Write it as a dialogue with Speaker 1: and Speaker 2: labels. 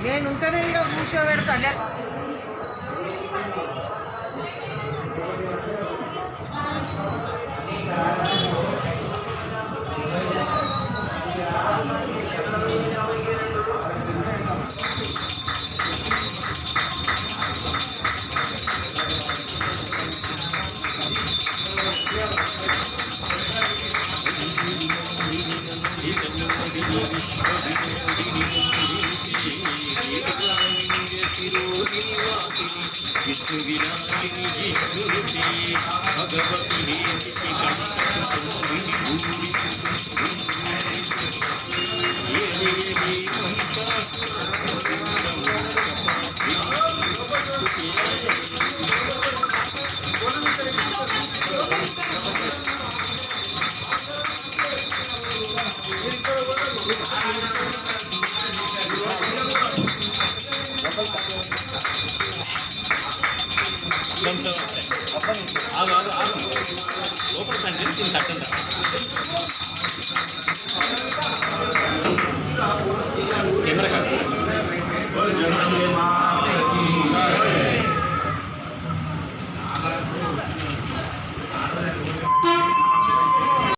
Speaker 1: నేను ఉంటేనే ఇక్కడ కూర్చోబెడతా
Speaker 2: ఆగు ఆగు ఆగు. లోపల కంటే దీన్ని కెమెరా కట్ట